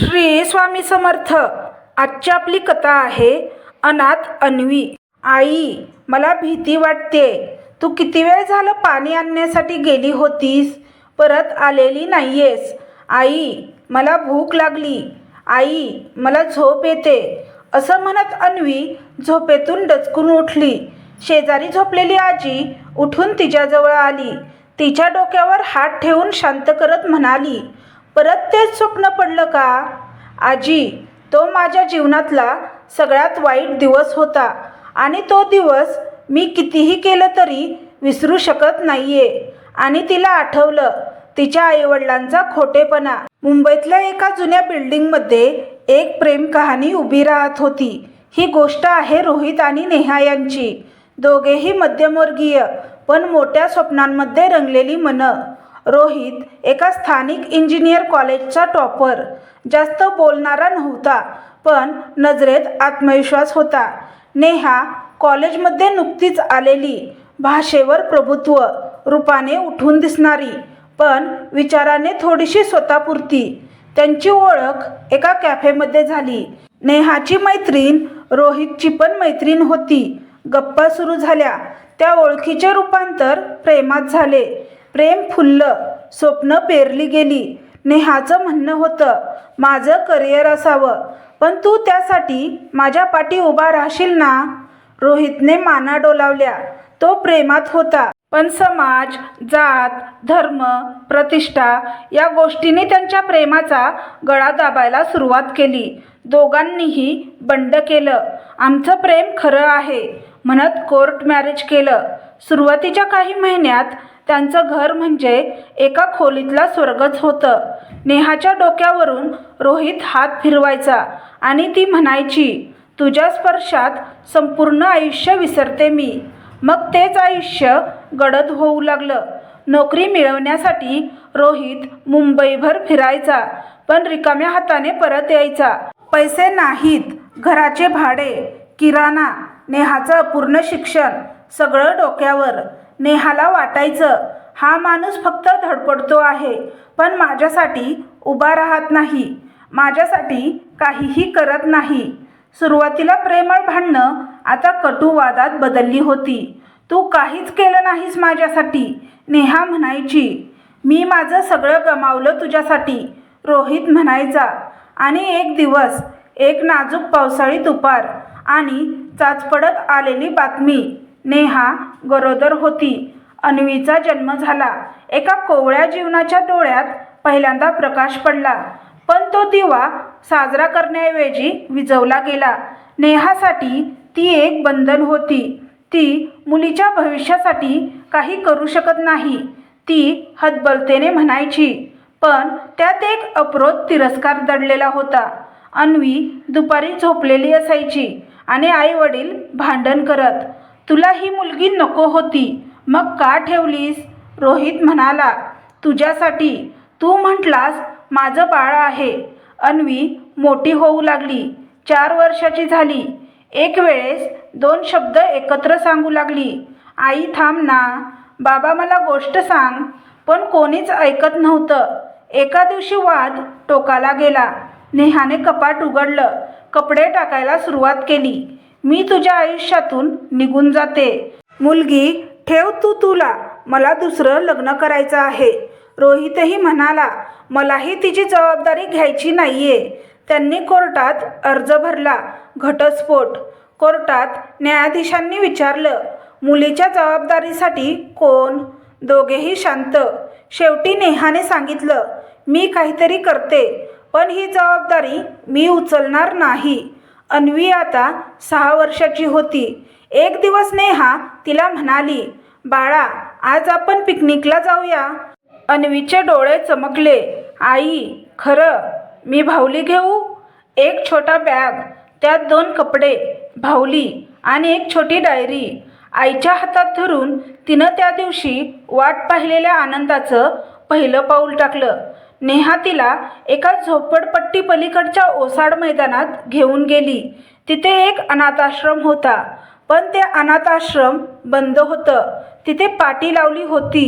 श्री स्वामी समर्थ. आजची आपली कथा आहे अनाथ अन्वी. आई मला भीती वाटते. तू किती वेळ झालं पाणी आणण्यासाठी गेली होतीस? परत आलेली नाहीयेस. आई मला भूक लागली. आई मला झोप येते. असं म्हणत अन्वी झोपेतून डचकून उठली. शेजारी झोपलेली आजी उठून तिच्याजवळ आली. तिच्या डोक्यावर हात ठेवून शांत करत म्हणाली परत तेच स्वप्न पडलं का? आजी तो माझ्या जीवनातला सगळ्यात वाईट दिवस होता आणि तो दिवस मी कितीही केलं तरी विसरू शकत नाहीये. आणि तिला आठवलं तिच्या आईवडिलांचा खोटेपणा. मुंबईतल्या एका जुन्या बिल्डिंगमध्ये एक प्रेम कहाणी उभी राहत होती. ही गोष्ट आहे रोहित आणि नेहा यांची. दोघेही मध्यमवर्गीय पण मोठ्या स्वप्नांमध्ये रंगलेली मनं. रोहित एका स्थानिक इंजिनियर कॉलेजचा टॉपर. जास्त बोलणारा नव्हता पण नजरेत आत्मविश्वास होता. नेहा कॉलेजमध्ये नुकतीच आलेली भाषेवर प्रभुत्व रूपाने उठून दिसणारी पण विचाराने थोडीशी स्वतःपुरती. त्यांची ओळख एका कॅफेमध्ये झाली. नेहाची मैत्रीण रोहितची पण मैत्रीण होती. गप्पा सुरू झाल्या. त्या ओळखीचे रूपांतर प्रेमात झाले. प्रेम फुललं स्वप्न पेरली गेली. नेहाचं म्हणणं होतं माझं करिअर असावं पण तू त्यासाठी माझ्या पाठी उभा राहशील ना? रोहितने माना डोलावल्या. तो प्रेमात होता. पण समाज जात धर्म प्रतिष्ठा या गोष्टींनी त्यांच्या प्रेमाचा गळा दाबायला सुरुवात केली. दोघांनीही बंड केलं. आमचं प्रेम खरं आहे म्हणत कोर्ट मॅरेज केलं. सुरुवातीच्या काही महिन्यात त्यांचं घर म्हणजे एका खोलीतला स्वर्गच होतं. नेहाच्या डोक्यावरून रोहित हात फिरवायचा आणि ती म्हणायची तुझ्या स्पर्शात संपूर्ण आयुष्य विसरते मी. मग तेच आयुष्य गडद होऊ लागलं. नोकरी मिळवण्यासाठी रोहित मुंबईभर फिरायचा पण रिकाम्या हाताने परत यायचा. पैसे नाहीत घराचे भाडे किराणा नेहाचं अपूर्ण शिक्षण सगळं डोक्यावर. नेहाला वाटायचं. हा माणूस फक्त धडपडतो आहे पण माझ्यासाठी उभा राहत नाही. माझ्यासाठी काहीही करत नाही. सुरुवातीला प्रेमळ भांडणं आता कटुवादात बदलली होती. तू काहीच केलं नाहीस माझ्यासाठी नेहा म्हणायची. मी माझं सगळं गमावलं तुझ्यासाठी रोहित म्हणायचा. आणि एक दिवस एक नाजूक पावसाळी दुपार आणि चाचपडत आलेली बातमी. नेहा गरोदर होती. अन्वीचा जन्म झाला. एका कोवळ्या जीवनाच्या डोळ्यात पहिल्यांदा प्रकाश पडला. पण तो दिवा साजरा करण्याऐवजी विझवला गेला. नेहासाठी ती एक बंधन होती. ती मुलीच्या भविष्यासाठी काही करू शकत नाही. ती हतबलतेने म्हणायची. पण त्यात एक अप्रोत तिरस्कार दडलेला होता. अन्वी दुपारी झोपलेली असायची आणि आई वडील भांडण करत. तुला ही मुलगी नको होती. मग का ठेवलीस? रोहित म्हणाला तुझ्यासाठी. तू म्हटलास माझं बाळ आहे. अन्वी मोठी होऊ लागली. चार वर्षाची झाली. एक वेळेस दोन शब्द एकत्र सांगू लागली. आई थांब ना. बाबा मला गोष्ट सांग. पण कोणीच ऐकत नव्हतं. एका दिवशी वाद टोकाला गेला. नेहाने कपाट उघडलं. कपडे टाकायला सुरुवात केली. मी तुझ्या आयुष्यातून निघून जाते. मुलगी ठेव तू तुला. मला दुसरं लग्न करायचं आहे. रोहितही म्हणाला मलाही तिची जबाबदारी घ्यायची नाहीये. त्यांनी कोर्टात अर्ज भरला घटस्फोट. कोर्टात न्यायाधीशांनी विचारलं मुलीच्या जबाबदारीसाठी कोण? दोघेही शांत. शेवटी नेहाने सांगितलं मी काहीतरी करते पण ही जबाबदारी मी उचलणार नाही. अन्वी आता सहा वर्षाची होती. एक दिवस नेहा तिला म्हणाली बाळा आज आपण पिकनिकला जाऊया. अन्वीचे डोळे चमकले आई खरं मी भाऊली घेऊ? एक छोटा बॅग त्यात दोन कपडे भाऊली आणि एक छोटी डायरी. आईच्या हातात धरून तिनं त्या दिवशी वाट पाहिलेल्या आनंदाचं पहिलं पाऊल टाकलं. नेहा तिला एका झोपडपट्टी पलीकडच्या ओसाड मैदानात घेऊन गेली. तिथे एक अनाथाश्रम होता. पण ते अनाथाश्रम बंद होतं. तिथे पाटी लावली होती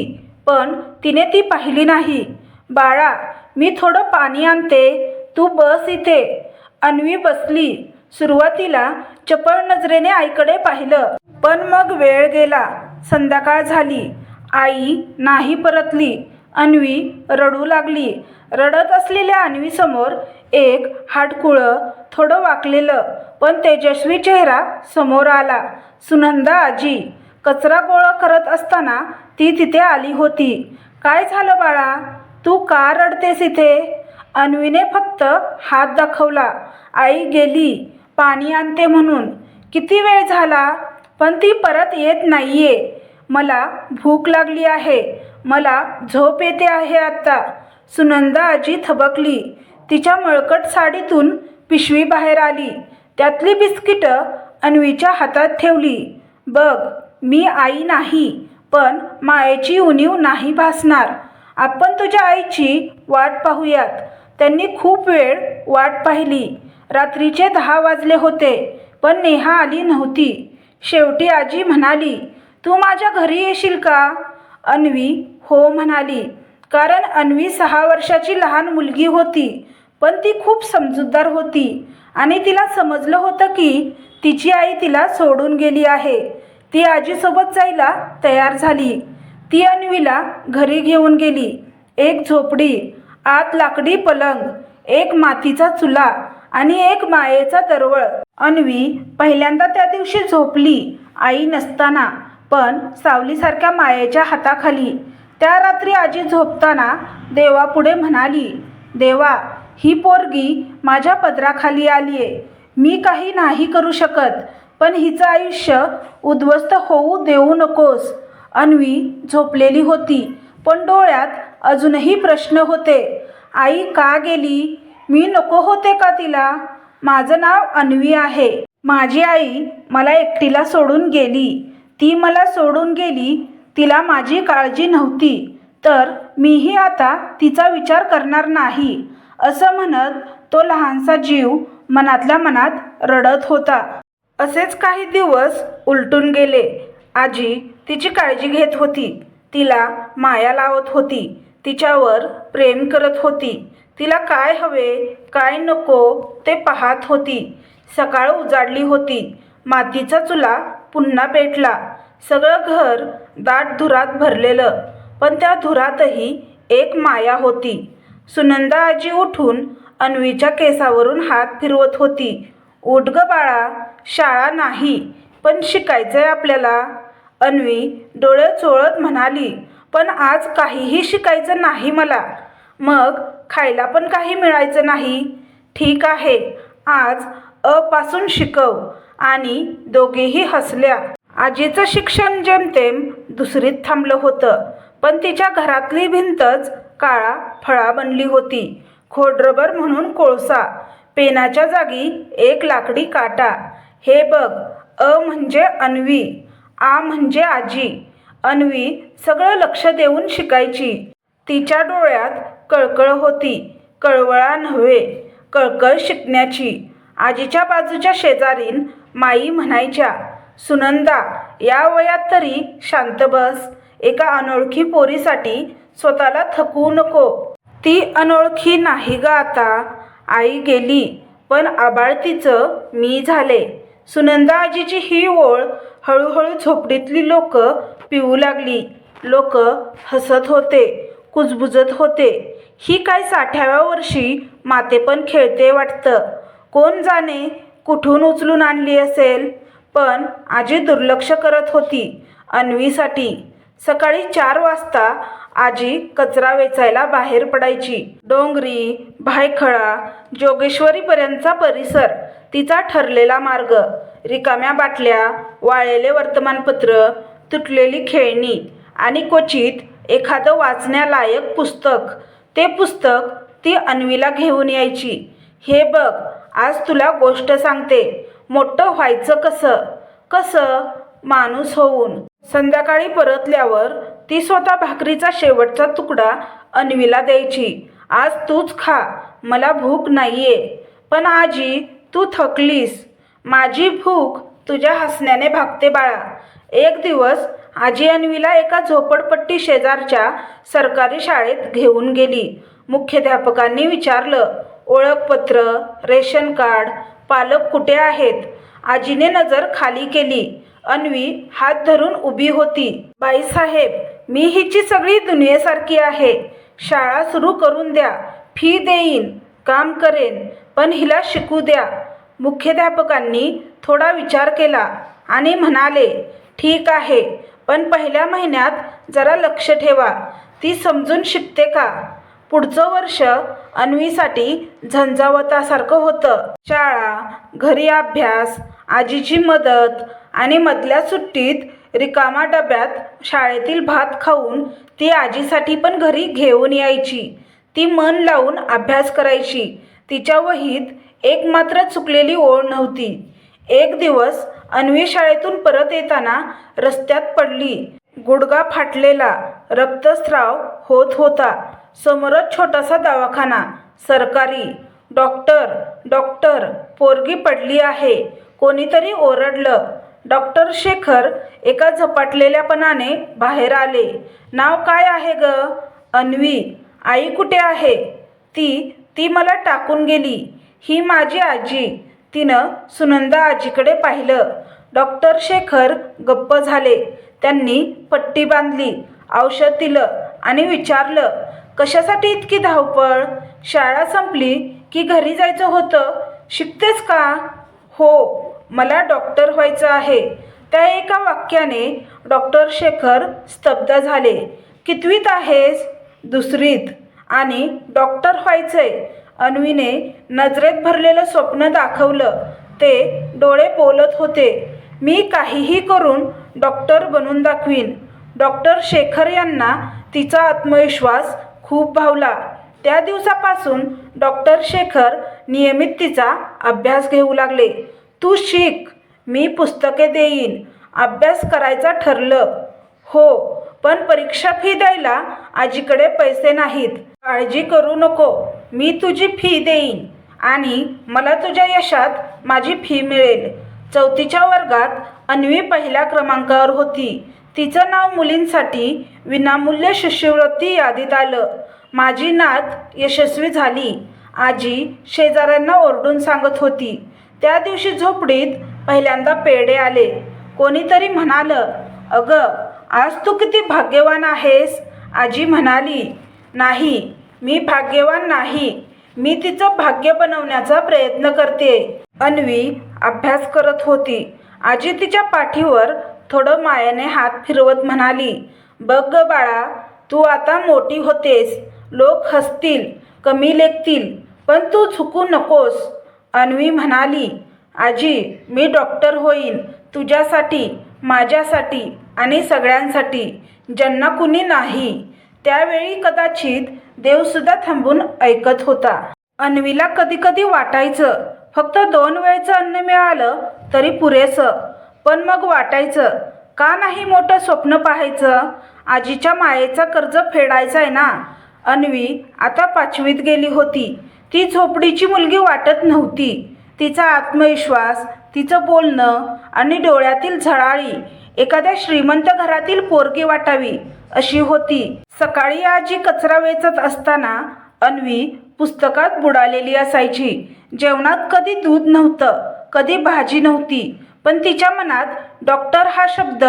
पण तिने ती पाहिली नाही. बाळा मी थोडं पाणी आणते. तू बस इथे. अन्वी बसली. सुरुवातीला चपळ नजरेने आईकडे पाहिलं. पण मग वेळ गेला. संध्याकाळ झाली. आई नाही परतली. अन्वी रडू लागली. रडत असलेल्या अन्वीसमोर एक हाडकुळं थोडं वाकलेलं पण तेजस्वी चेहरा समोर आला. सुनंदा आजी कचरा गोळा करत असताना ती तिथे आली होती. काय झालं बाळा? तू का रडतेस इथे? अन्वीने फक्त हात दाखवला. आई गेली पाणी आणते म्हणून. किती वेळ झाला? पण ती परत येत नाहीये. मला भूक लागली आहे. मला झोप येते आहे आत्ता. सुनंदा आजी थबकली. तिच्या मळकट साडीतून पिशवी बाहेर आली. त्यातली बिस्किटं अन्वीच्या हातात ठेवली. बघ मी आई नाही पण मायेची उणीव नाही भासणार. आपण तुझ्या आईची वाट पाहूयात. त्यांनी खूप वेळ वाट पाहिली. रात्रीचे दहा वाजले होते पण नेहा आली नव्हती. शेवटी आजी म्हणाली तू माझ्या घरी येशील का? अन्वी हो म्हणाली. कारण अन्वी सहा वर्षाची लहान मुलगी होती पण ती खूप समजूतदार होती आणि तिला समजलं होतं की तिची आई तिला सोडून गेली आहे. ती आजीसोबत जायला तयार झाली. ती अन्वीला घरी घेऊन गेली. एक झोपडी आत लाकडी पलंग एक मातीचा चुला आणि एक मायेचा दरवळ. अन्वी पहिल्यांदा त्या दिवशी झोपली आई नसताना पण सावलीसारख्या मायेच्या हाताखाली. त्या रात्री आजी झोपताना देवापुढे म्हणाली देवा ही पोरगी माझ्या पदराखाली आली आहे मी काही नाही करू शकत पण हिचं आयुष्य उद्ध्वस्त होऊ देऊ नकोस. अन्वी झोपलेली होती पण डोळ्यात अजूनही प्रश्न होते. आई का गेली? मी नको होते का तिला? माझं नाव अन्वी आहे. माझी आई मला एकटीला सोडून गेली. ती मला सोडून गेली तिला माझी काळजी नव्हती. तर मीही आता तिचा विचार करणार नाही असं म्हणत तो लहानसा जीव मनातल्या मनात रडत होता. असेच काही दिवस उलटून गेले. आजी तिची काळजी घेत होती. तिला माया लावत होती. तिच्यावर प्रेम करत होती. तिला काय हवे काय नको ते पाहत होती. सकाळ उजाडली होती. मातीचा चुला पुन्हा पेटला. सगळं घर दाट धुरात भरलेलं. पण त्या धुरातही एक माया होती. सुनंदा आजी उठून अन्वीच्या केसावरून हात फिरवत होती. उठ ग बाळा शाळा नाही पण शिकायचंय आपल्याला. अन्वी डोळे चोळत म्हणाली पण आज काहीही शिकायचं नाही मला. मग खायला पण काही मिळायचं नाही. ठीक आहे आज अपासून शिकव. आणि दोघेही हसल्या. आजीचं शिक्षण जेमतेम दुसरीत थांबलं होतं पण तिच्या घरातली भिंतच काळा फळा बनली होती. खोडरबर म्हणून कोळसा पेनाच्या जागी एक लाकडी काटा. हे बघ अ म्हणजे अन्वी आ म्हणजे आजी. अन्वी सगळं लक्ष देऊन शिकायची. तिच्या डोळ्यात कळकळ होती कळवळा नव्हे कळकळ शिकण्याची. आजीच्या बाजूच्या शेजारीन माई म्हणायच्या सुनंदा या वयात तरी शांत बस. एका अनोळखी पोरीसाठी स्वतःला थकवू नको. ती अनोळखी नाही ग आता. आई गेली पण आबाळ तिचं मी झाले. सुनंदा आजीची ही ओळ हळूहळू झोपडीतली लोक पिऊ लागली. लोक हसत होते कुजबुजत होते. ही काय साठाव्या वर्षी माते पण खेळते वाटतं. कोण जाणे कुठून उचलून आणली असेल? पण आजी दुर्लक्ष करत होती अन्वीसाठी. सकाळी चार वाजता आजी कचरा वेचायला बाहेर पडायची. डोंगरी भायखळा जोगेश्वरीपर्यंतचा परिसर तिचा ठरलेला मार्ग रिकाम्या बाटल्या वाळलेले वर्तमानपत्र तुटलेली खेळणी आणि क्वचित एखादं वाचण्यालायक पुस्तक. ते पुस्तक ती अन्वीला घेऊन यायची. हे बघ आज तुला गोष्ट सांगते. मोठं व्हायचं कसं? कसं? माणूस होऊन. संध्याकाळी परतल्यावर ती स्वतः भाकरीचा शेवटचा तुकडा अन्वीला द्यायची. आज तूच खा. मला भूक नाहीये. पण आजी तू थकलीस. माझी भूक तुझ्या हसण्याने भागते बाळा. एक दिवस आजी अन्वीला एका झोपडपट्टी शेजारच्या सरकारी शाळेत घेऊन गेली. मुख्याध्यापकांनी विचारलं ओळखपत्र रेशन कार्ड पालक कुठे आहेत? आजीने नजर खाली केली. अन्वी हात धरून उभी होती. बाईसाहेब मी हिची सगळी दुनियेसारखी आहे. शाळा सुरू करून द्या. फी देईन. काम करेन. पण हिला शिकू द्या. मुख्याध्यापकांनी थोडा विचार केला आणि म्हणाले ठीक आहे. पण पहिल्या महिन्यात जरा लक्ष ठेवा. ती समजून शिकते का? पुढचं वर्ष अन्वीसाठी झंझावतासारखं होतं. शाळा घरी अभ्यास आजीची मदत आणि मधल्या सुट्टीत रिकामा डब्यात शाळेतील भात खाऊन ती आजीसाठी पण घरी घेऊन यायची. ती मन लावून अभ्यास करायची. तिच्या वहीत एक मात्र चुकलेली ओळ नव्हती. एक दिवस अन्वी शाळेतून परत येताना रस्त्यात पडली. गुडगा फाटलेला रक्तस्राव होत होता. समोरच छोटासा दवाखाना. सरकारी. डॉक्टर. डॉक्टर. पोरगी पडली आहे. कोणीतरी ओरडलं. डॉक्टर शेखर एका झपाटलेल्यापणाने बाहेर आले. नाव काय आहे ग? अन्वी. आई कुठे आहे? ती ती मला टाकून गेली. ही माझी आजी. तिनं सुनंदा आजीकडे पाहिलं. डॉक्टर शेखर गप्प झाले. त्यांनी पट्टी बांधली. औषध दिलं आणि विचारलं कशासाठी इतकी धावपळ? शाळा संपली की घरी जायचं होतं? शिकतेस का? हो मला डॉक्टर व्हायचं आहे. त्या एका वाक्याने डॉक्टर शेखर स्तब्ध झाले. कितवीत आहेस? दुसरीत. आणि डॉक्टर व्हायचंय. अन्वीने नजरेत भरलेलं स्वप्न दाखवलं. ते डोळे बोलत होते. मी काहीही करून डॉक्टर बनून दाखवीन. डॉक्टर शेखर यांना तिचा आत्मविश्वास खूप भावला. त्या दिवसापासून डॉक्टर शेखर नियमित तिचा अभ्यास घेऊ लागले. तू शिक मी पुस्तके देईन अभ्यास करायचा ठरलं. हो पण परीक्षा फी द्यायला आजीकडे पैसे नाहीत. काळजी करू नको मी तुझी फी देईन आणि मला तुझ्या यशात माझी फी मिळेल. चौथीच्या वर्गात अन्वी पहिल्या क्रमांकावर होती. तिचं नाव मुलींसाठी विनामूल्य शिष्यवृत्ती यादीत आलं. माझी नात यशस्वी झाली. आजी शेजाऱ्यांना ओरडून सांगत होती. त्या दिवशी झोपडीत पहिल्यांदा पेढे आले. कोणीतरी म्हणालं अगं आज तू किती भाग्यवान आहेस. आजी म्हणाली नाही मी भाग्यवान नाही. मी तिचं भाग्य बनवण्याचा प्रयत्न करते. अन्वी अभ्यास करत होती. आजी तिच्या पाठीवर थोडं मायाने हात फिरवत म्हणाली बघ ग बाळा तू आता मोठी होतेस. लोक हसतील कमी लेखतील पण तू चुकू नकोस. अन्वी म्हणाली आजी मी डॉक्टर होईन तुझ्यासाठी माझ्यासाठी आणि सगळ्यांसाठी. ज्यांना कुणी नाही. त्यावेळी कदाचित देवसुद्धा थांबून ऐकत होता. अन्वीला कधी कधी वाटायचं फक्त दोन वेळचं अन्न मिळालं तरी पुरेसं. पण मग वाटायचं का नाही मोठं स्वप्न पाहायचं? आजीच्या मायेचा कर्ज फेडायचा आहे ना? अन्वी आता पाचवीत गेली होती. ती झोपडीची मुलगी वाटत नव्हती. तिचा आत्मविश्वास तिचं बोलणं आणि डोळ्यातील झळाळी एखाद्या श्रीमंत घरातील पोरगी वाटावी अशी होती. सकाळी आजी कचरा वेचत असताना अन्वी पुस्तकात बुडालेली असायची. जेवणात कधी दूध नव्हतं कधी भाजी नव्हती. पण तिच्या मनात डॉक्टर हा शब्द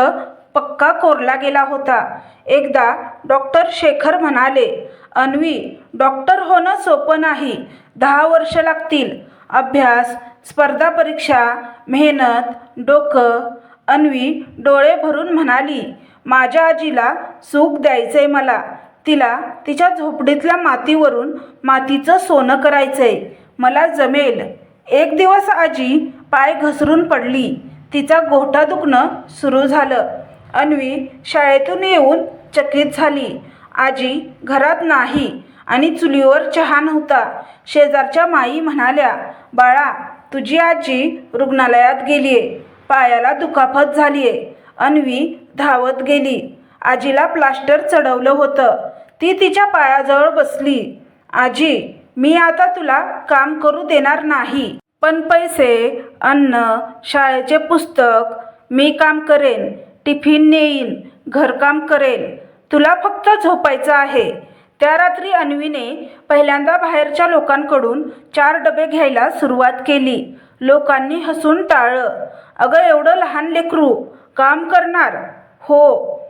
पक्का कोरला गेला होता. एकदा डॉक्टर शेखर म्हणाले अन्वी डॉक्टर होणं सोपं नाही. दहा वर्ष लागतील. अभ्यास स्पर्धा परीक्षा मेहनत डोकं. अन्वी डोळे भरून म्हणाली माझ्या आजीला सुख द्यायचंय मला. तिला तिच्या झोपडीतल्या मातीवरून मातीचं सोनं करायचंय. मला जमेल. एक दिवस आजी पाय घसरून पडली. तिचा गोठा दुखणं सुरू झालं. अन्वी शाळेतून येऊन चकित झाली. आजी घरात नाही आणि चुलीवर चहा नव्हता. शेजारच्या माई म्हणाल्या बाळा तुझी आजी रुग्णालयात गेलीये. पायाला दुखापत झालीये. अन्वी धावत गेली. आजीला प्लास्टर चढवलं होतं. ती तिच्या पायाजवळ बसली. आजी मी आता तुला काम करू देणार नाही. पण पैसे अन्न शाळेचे पुस्तक मी काम करेन टिफिन नेईन घरकाम करेन. तुला फक्त झोपायचं आहे. त्या रात्री अन्वीने पहिल्यांदा बाहेरच्या लोकांकडून चार डबे घ्यायला सुरुवात केली. लोकांनी हसून टाळलं. अगं एवढं लहान लेकरू काम करणार? हो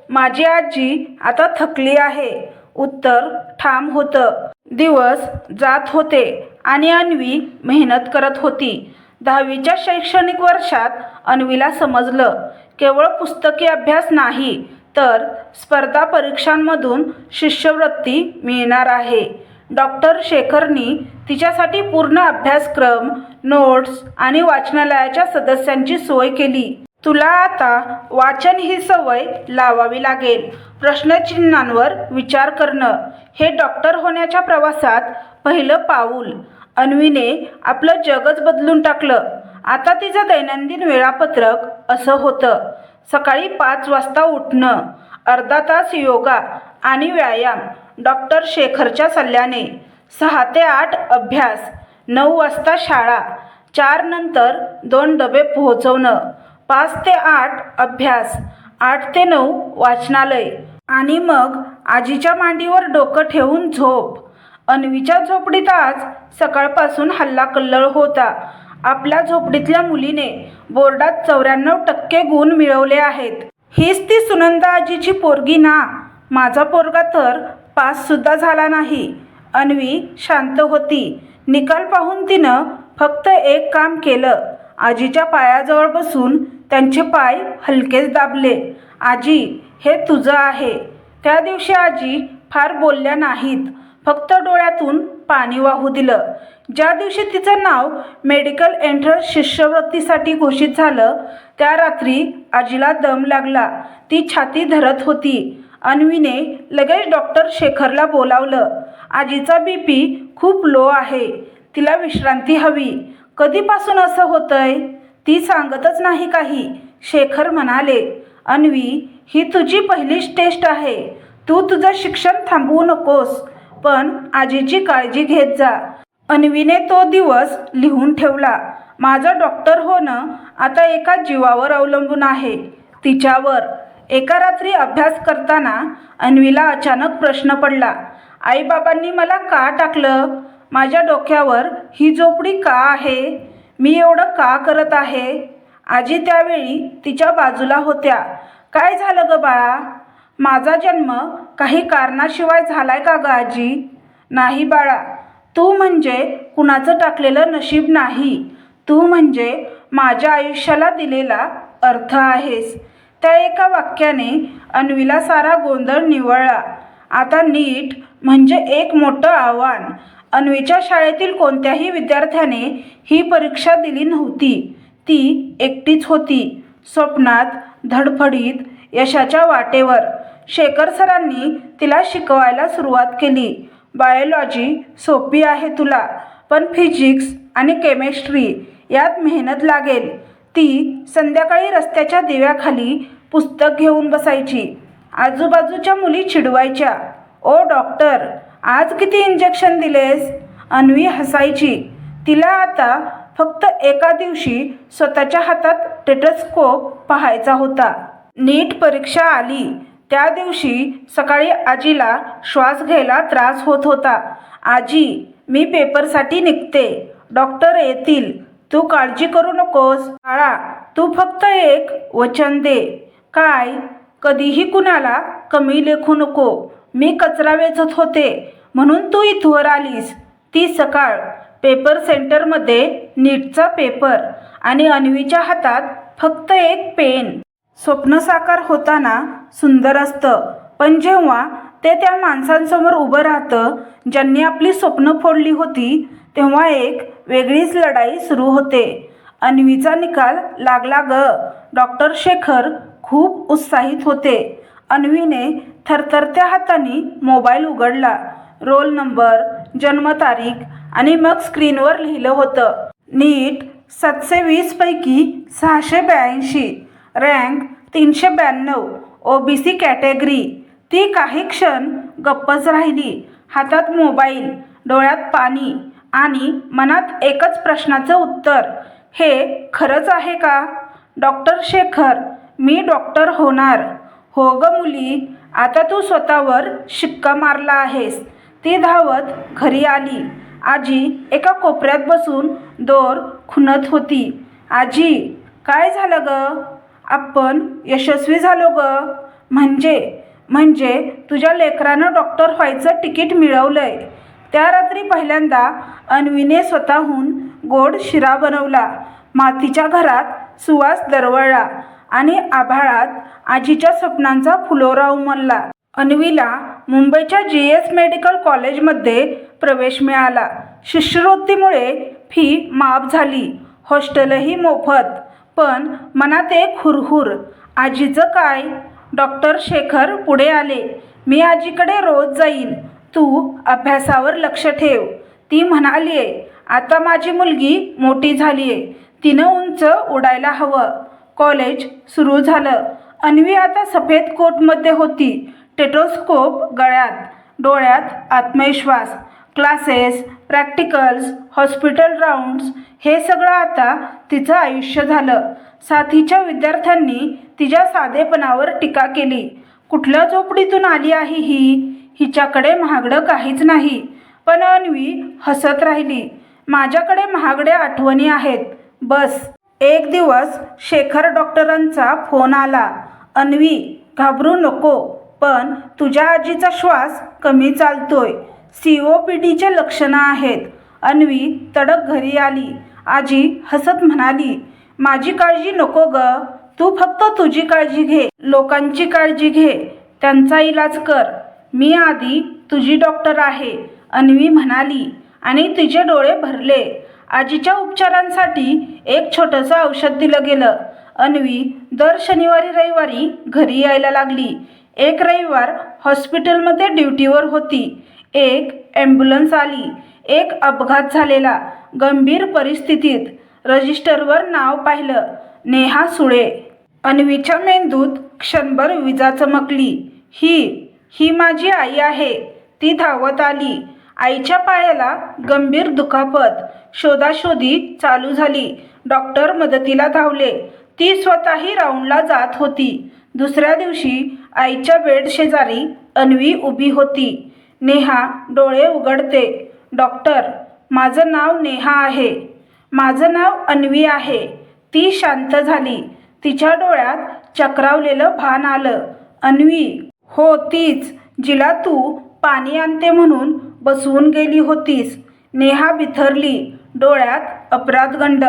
माझी आजी आता थकली आहे. उत्तर ठाम होतं. दिवस जात होते. आणि अन्वी मेहनत करत होती. दहावीच्या शैक्षणिक वर्षात अन्वीला समजलं केवळ पुस्तकी अभ्यास नाही तर स्पर्धा परीक्षांमधून शिष्यवृत्ती मिळणार आहे. डॉक्टर शेखरनी तिच्यासाठी पूर्ण अभ्यासक्रम नोट्स आणि वाचनालयाच्या सदस्यांची सोय केली. तुला आता वाचन ही सवय लावावी लागेल. प्रश्नचिन्हांवर विचार करणं हे डॉक्टर होण्याच्या प्रवासात पहिलं पाऊल. अन्वीने आपलं जगच बदलून टाकलं. आता तिचं दैनंदिन वेळापत्रक असं होतं. सकाळी पाच वाजता उठणं अर्धा तास योगा आणि व्यायाम डॉक्टर शेखरच्या सल्ल्याने. सहा ते आठ अभ्यास नऊ वाजता शाळा चार नंतर दोन डबे पोहोचवणं पाच ते आठ अभ्यास आठ ते नऊ वाचनालय आणि मग आजीच्या मांडीवर डोकं ठेवून झोप. अन्वीच्या झोपडीत आज सकाळपासून हल्ला कल्लळ होता. आपल्या झोपडीतल्या मुलीने बोर्डात चौऱ्याण्णव टक्के गुण मिळवले आहेत. हीच ती सुनंदा आजीची पोरगी ना? माझा पोरगा तर पाससुद्धा झाला नाही. अन्वी शांत होती. निकाल पाहून तिनं फक्त एक काम केलं. आजीच्या पायाजवळ बसून त्यांचे पाय हलकेच दाबले. आजी हे तुझं आहे. त्या दिवशी आजी फार बोलल्या नाहीत. फक्त डोळ्यातून पाणी वाहू दिलं. ज्या दिवशी तिचं नाव मेडिकल एंट्रन्स शिष्यवृत्तीसाठी घोषित झालं त्या रात्री आजीला दम लागला. ती छाती धरत होती. अन्वीने लगेच डॉक्टर शेखरला बोलावलं आजीचा बी पी खूप लो आहे. तिला विश्रांती हवी. कधीपासून असं होतंय ती सांगतच नाही काही. शेखर म्हणाले अन्वी ही तुझी पहिलीच टेस्ट आहे. तू तुझं शिक्षण थांबवू नकोस. पण आजीची काळजी घेत जा. अन्वीने तो दिवस लिहून ठेवला. माझं डॉक्टर होणं आता एका जीवावर अवलंबून आहे. तिच्यावर एका रात्री अभ्यास करताना अन्वीला अचानक प्रश्न पडला. आईबाबांनी मला का टाकलं? माझ्या डोक्यावर ही झोपडी का आहे? मी एवढं का करत आहे? आजी त्यावेळी तिच्या बाजूला होत्या. काय झालं ग बाळा? माझा जन्म काही कारणाशिवाय झालाय का ग आजी? नाही बाळा तू म्हणजे कुणाचं टाकलेलं नशीब नाही. तू म्हणजे माझ्या आयुष्याला दिलेला अर्थ आहेस. त्या एका वाक्याने अन्वीला सारा गोंधळ निवळला. आता नीट म्हणजे एक मोठं आव्हान. अन्वीच्या शाळेतील कोणत्याही विद्यार्थ्याने ही परीक्षा दिली नव्हती. ती एकटीच होती स्वप्नात धडफडीत यशाच्या वाटेवर. शेखर सरांनी तिला शिकवायला सुरुवात केली. बायोलॉजी सोपी आहे तुला पण फिजिक्स आणि केमिस्ट्री यात मेहनत लागेल ती संध्याकाळी रस्त्याच्या दिव्याखाली पुस्तक घेऊन बसायची. आजूबाजूच्या मुली चिडवायच्या. ओ डॉक्टर आज किती इंजेक्शन दिलेस अन्वी हसायची. तिला आता फक्त एका दिवशी स्वतःच्या हातात टेटस्कोप पाहायचा होता. नीट परीक्षा आली. त्या दिवशी सकाळी आजीला श्वास घ्यायला त्रास होत होता. आजी मी पेपरसाठी निघते. डॉक्टर येतील. तू काळजी करू नकोस. बाळा तू फक्त एक वचन दे. काय? कधीही कुणाला कमी लेखू नको. मी कचरा वेचत होते. म्हणून तू इथवर आलीस. ती सकाळ पेपर सेंटरमध्ये नीटचा पेपर आणि अन्वीच्या हातात फक्त एक पेन. स्वप्न साकार होताना सुंदर असतं. पण जेव्हा ते त्या माणसांसमोर उभं राहतं ज्यांनी आपली स्वप्न फोडली होती तेव्हा एक वेगळीच लढाई सुरू होते. अन्वीचा निकाल लागला ग. डॉक्टर शेखर खूप उत्साहित होते. अन्वीने थरथरत्या हाताने मोबाईल उघडला. रोल नंबर जन्मतारीख आणि मग स्क्रीनवर लिहिलं होतं. नीट सातशे वीसपैकी सहाशे ब्याऐंशी. रँक तीनशे ब्याण्णव ओ बी सी कॅटेगरी. ती काही क्षण गप्पच राहिली. हातात मोबाईल डोळ्यात पाणी आणि मनात एकच प्रश्नाचं उत्तर. हे खरंच आहे का? डॉक्टर शेखर मी डॉक्टर होणार. हो ग मुली आता तू स्वतःवर शिक्का मारला आहेस. ती धावत घरी आली. आजी एका कोपऱ्यात बसून दोर खुणत होती. आजी काय झालं ग? आपण यशस्वी झालो ग. म्हणजे म्हणजे तुझ्या लेकरानं डॉक्टर व्हायचं तिकीट मिळवलं आहे त्या रात्री पहिल्यांदा अन्वीने स्वतःहून गोड शिरा बनवला. मातीच्या घरात सुवास दरवळला आणि आभाळात आजीच्या स्वप्नांचा फुलोरा उमलला. अन्वीला मुंबईच्या जी एस मेडिकल कॉलेजमध्ये प्रवेश मिळाला. शिष्यवृत्तीमुळे फी माफ झाली. हॉस्टेलही मोफत. पण मनात एक हुरहुर. आजीचं काय? डॉक्टर शेखर पुढे आले. मी आजीकडे रोज जाईन. तू अभ्यासावर लक्ष ठेव. ती म्हणाली आहे आता माझी मुलगी मोठी झाली आहे तिनं उंच उडायला हवं. कॉलेज सुरू झालं. अन्वी आता सफेद कोटमध्ये होती. टेटोस्कोप गळ्यात. डोळ्यात आत्मविश्वास. क्लासेस प्रॅक्टिकल्स हॉस्पिटल राऊंड्स हे सगळं आता तिचं आयुष्य झालं. साथीच्या विद्यार्थ्यांनी तिच्या साधेपणावर टीका केली. कुठल्या झोपडीतून आली आहे ही? हिच्याकडे महागडं काहीच नाही. पण अन्वी हसत राहिली. माझ्याकडे महागड्या आठवणी आहेत. बस. एक दिवस शेखर डॉक्टरांचा फोन आला. अन्वी घाबरू नको. पण तुझ्या आजीचा श्वास कमी चालतोय. सी ओ पी डीचे लक्षणं आहेत. अन्वी तडक घरी आली. आजी हसत म्हणाली माझी काळजी नको ग. तू फक्त तुझी काळजी घे. लोकांची काळजी घे. त्यांचा इलाज कर. मी आधी तुझी डॉक्टर आहे. अन्वी म्हणाली आणि तिचे डोळे भरले. आजीच्या उपचारांसाठी एक छोटंसं औषध दिलं गेलं. अन्वी दर शनिवारी रविवारी घरी यायला लागली. एक रविवार हॉस्पिटलमध्ये ड्युटीवर होती. एक ॲम्ब्युलन्स आली. एक अपघात झालेला. गंभीर परिस्थितीत रजिस्टरवर नाव पाहिलं. नेहा सुळे. अन्वीच्या मेंदूत क्षणभर विजा चमकली. ही ही माझी आई आहे. ती धावत आली. आईच्या पायाला गंभीर दुखापत. शोधाशोधी चालू झाली. डॉक्टर मदतीला धावले. ती स्वतःही राऊंडला जात होती. दुसऱ्या दिवशी आईच्या बेड शेजारी अन्वी उभी होती. नेहा डोळे उघडते. डॉक्टर माझं नाव नेहा आहे. माझं नाव अन्वी आहे. ती शांत झाली. तिच्या डोळ्यात चक्रावलेलं भान आलं. अन्वी हो तीच जिला तू पाणी आणते म्हणून बसवून गेली होतीस. नेहा बिथरली. डोळ्यात अपराधगंड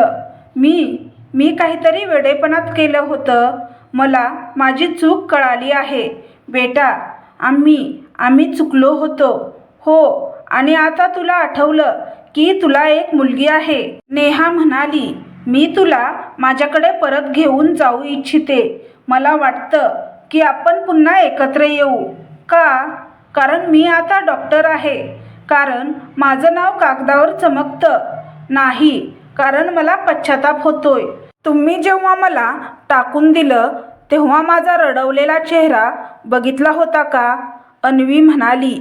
मी मी काहीतरी वेडेपणात केलं होतं. मला माझी चूक कळाली आहे. बेटा आम्ही आम्ही चुकलो होतो. हो आणि आता तुला आठवलं की तुला एक मुलगी आहे. नेहा म्हणाली मी तुला माझ्याकडे परत घेऊन जाऊ इच्छिते. मला वाटतं की आपण पुन्हा एकत्र येऊ. का? कारण मी आता डॉक्टर आहे. कारण माझं नाव कागदावर चमकतं. नाही कारण मला पश्चाताप होतोय. तुम्ही जेव्हा मला टाकून दिलं तेव्हा माझा रडवलेला चेहरा बघितला होता का? अन्वी म्हणाली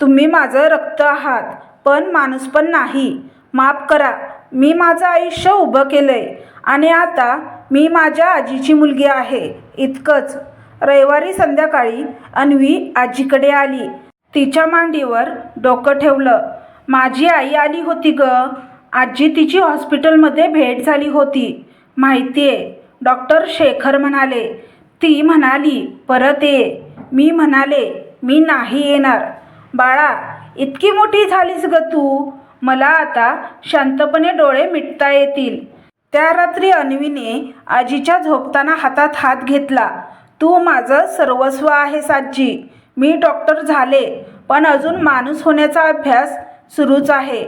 तुम्ही माझं रक्त आहात पण माणूस पण नाही. माफ करा मी माझं आयुष्य उभं केलंय आणि आता मी माझ्या आजीची मुलगी आहे. इतकंच. रविवारी संध्याकाळी अन्वी आजीकडे आली. तिच्या मांडीवर डोकं ठेवलं. माझी आई आली होती ग. आजी तिची हॉस्पिटलमध्ये भेट झाली होती. माहिती आहे डॉक्टर शेखर म्हणाले. ती म्हणाली परत ये. मी म्हणाले मी नाही येणार. बाळा इतकी मोठी झालीस ग तू. मला आता शांतपणे डोळे मिटता येतील. त्या रात्री अन्वीने आजीच्या झोपताना हातात हात घेतला. तू माझं सर्वस्व आहेस आजी. मी डॉक्टर झाले पण अजून माणूस होण्याचा अभ्यास सुरूच आहे.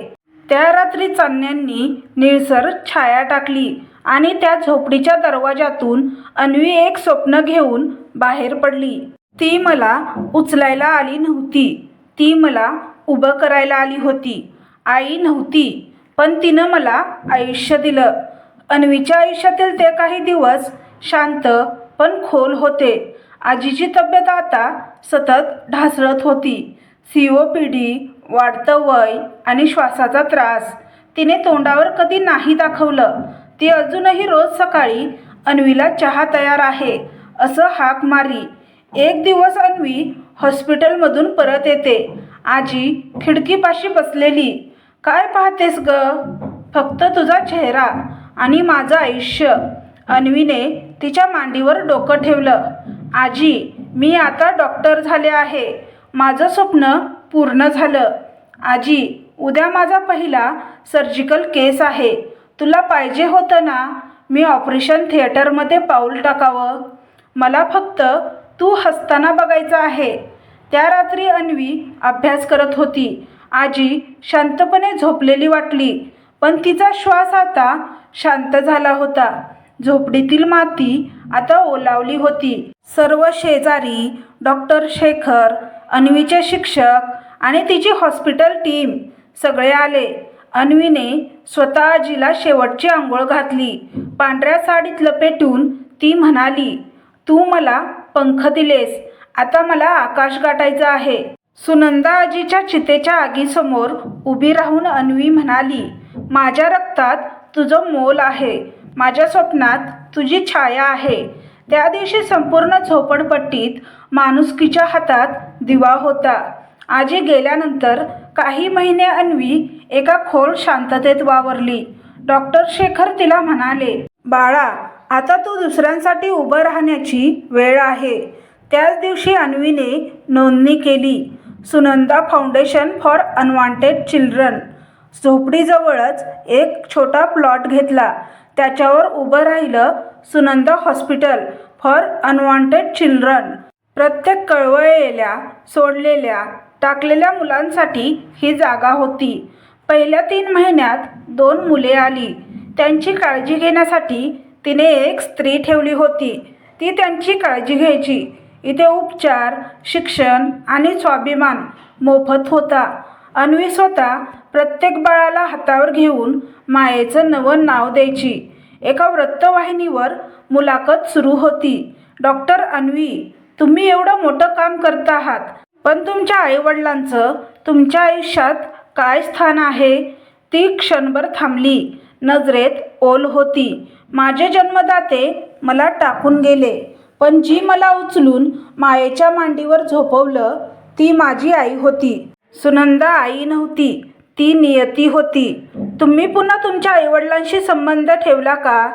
त्या रात्री चांदण्यांनी निळसर छाया टाकली आणि त्या झोपडीच्या दरवाजातून अन्वी एक स्वप्न घेऊन बाहेर पडली. ती मला उचलायला आली नव्हती. ती मला उभं करायला आली होती. आई नव्हती पण तिनं मला आयुष्य दिलं. अन्वीच्या आयुष्यातील ते काही दिवस शांत पण खोल होते. आजीची तब्येत आता सतत ढासळत होती. सी ओ पी डी वाढतं वय आणि श्वासाचा त्रास. तिने तोंडावर कधी नाही दाखवलं. ती अजूनही रोज सकाळी अन्वीला चहा तयार आहे असं हाक मारी. एक दिवस अन्वी हॉस्पिटलमधून परत येते. आजी खिडकीपाशी बसलेली. काय पाहतेस ग? फक्त तुझा चेहरा आणि माझं आयुष्य. अन्वीने तिच्या मांडीवर डोकं ठेवलं. आजी मी आता डॉक्टर झाले आहे. माझं स्वप्न पूर्ण झालं. आजी उद्या माझा पहिला सर्जिकल केस आहे. तुला पाहिजे होतं ना? मी ऑपरेशन थिएटरमध्ये पाऊल टाकावं. मला फक्त तू हसताना बघायचा आहे. त्या रात्री अन्वी अभ्यास करत होती. आजी शांतपणे झोपलेली वाटली पण तिचा श्वास आता शांत झाला होता. झोपडीतील माती आता ओलावली होती. सर्व शेजारी डॉक्टर शेखर अन्वीचे शिक्षक आणि तिची हॉस्पिटल टीम सगळे आले. अन्वीने स्वतः आजीला शेवटची आंघोळ घातली. पांढऱ्या साडीत लपेटून ती म्हणाली तू मला पंख दिलेस. आता मला आकाश गाठायचं आहे. सुनंदा आजीच्या चितेच्या आगीसमोर उभी राहून अन्वी म्हणाली माझ्या रक्तात तुझं मोल आहे. माझ्या स्वप्नात तुझी छाया आहे. त्या दिवशी संपूर्ण झोपडपट्टीत माणुसकीच्या हातात दिवा होता. आजी गेल्यानंतर काही महिने अन्वी एका खोल शांततेत वावरली. डॉक्टर शेखर तिला म्हणाले बाळा आता तू दुसऱ्यांसाठी उभं राहण्याची वेळ आहे. त्याच दिवशी अन्वीने नोंदणी केली Sunanda foundation for unwanted children. झोपडीजवळच एक छोटा प्लॉट घेतला. त्याच्यावर उभं राहिलं Sunanda hospital for unwanted children. प्रत्येक कळवळलेल्या सोडलेल्या टाकलेल्या मुलांसाठी ही जागा होती. पहिल्या तीन महिन्यात दोन मुले आली. त्यांची काळजी घेण्यासाठी तिने एक स्त्री ठेवली होती. ती त्यांची काळजी घ्यायची. इथे उपचार शिक्षण आणि स्वाभिमान मोफत होता. अन्वी स्वतः प्रत्येक बाळाला हातावर घेऊन मायेचं नवं नाव द्यायची. एका वृत्तवाहिनीवर मुलाखत सुरू होती. डॉक्टर अन्वी तुम्ही एवढं मोठं काम करत आहात पण तुमच्या आईवडिलांचं तुमच्या आयुष्यात काय स्थान आहे? ती क्षणभर थांबली. नजरेत ओल होती. माझे जन्मदाते मला टाकून गेले पण जी मला उचलून मायेच्या मांडीवर झोपवलं ती माझी आई होती. सुनंदा आई नव्हती ती नियती होती. तुम्ही पुन्हा तुमच्या आईवडिलांशी संबंध ठेवला का?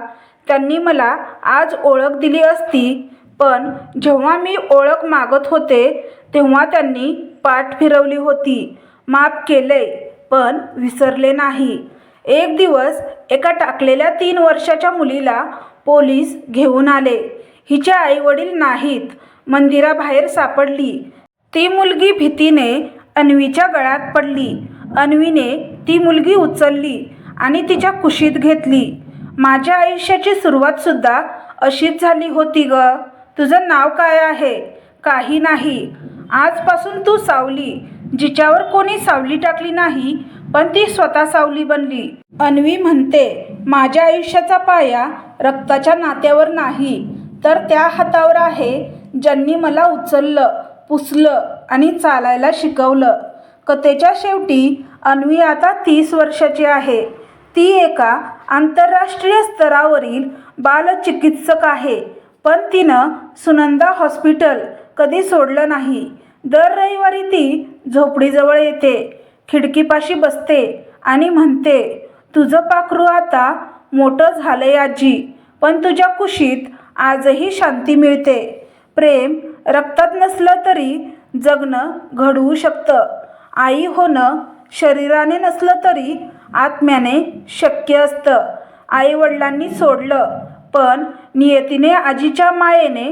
त्यांनी मला आज ओळख दिली असती पण जेव्हा मी ओळख मागत होते तेव्हा त्यांनी पाठ फिरवली होती. माफ केले पण विसरले नाही. एक दिवस एका टाकलेल्या तीन वर्षाच्या मुलीला पोलीस घेऊन आले. हिचे आईवडील नाहीत. मंदिराबाहेर सापडली. ती मुलगी भीतीने अन्वीच्या गळ्यात पडली. अन्वीने ती मुलगी उचलली आणि तिच्या कुशीत घेतली. माझ्या आयुष्याची सुरुवातसुद्धा अशीच झाली होती ग. तुझं नाव काय आहे? काही नाही. आजपासून तू सावली. जिच्यावर कोणी सावली टाकली नाही पण ती स्वतः सावली बनली. अन्वी म्हणते माझ्या आयुष्याचा पाया रक्ताच्या नात्यावर नाही तर त्या हातावर आहे. ज्यांनी मला उचललं पुसलं आणि चालायला शिकवलं. कथेच्या शेवटी अन्वी आता तीस वर्षाची आहे. ती एका आंतरराष्ट्रीय स्तरावरील बालचिकित्सक आहे पण तिनं सुनंदा हॉस्पिटल कधी सोडलं नाही. दर रविवारी ती झोपडीजवळ येते. खिडकीपाशी बसते आणि म्हणते तुझं पाखरू आता मोठं झालंय आजी पण तुझ्या कुशीत आजही शांती मिळते. प्रेम रक्तात नसलं तरी जगणं घडवू शकतं. आई होणं शरीराने नसलं तरी आत्म्याने शक्य असतं. आईवडिलांनी सोडलं पण नियतीने आजीच्या मायेने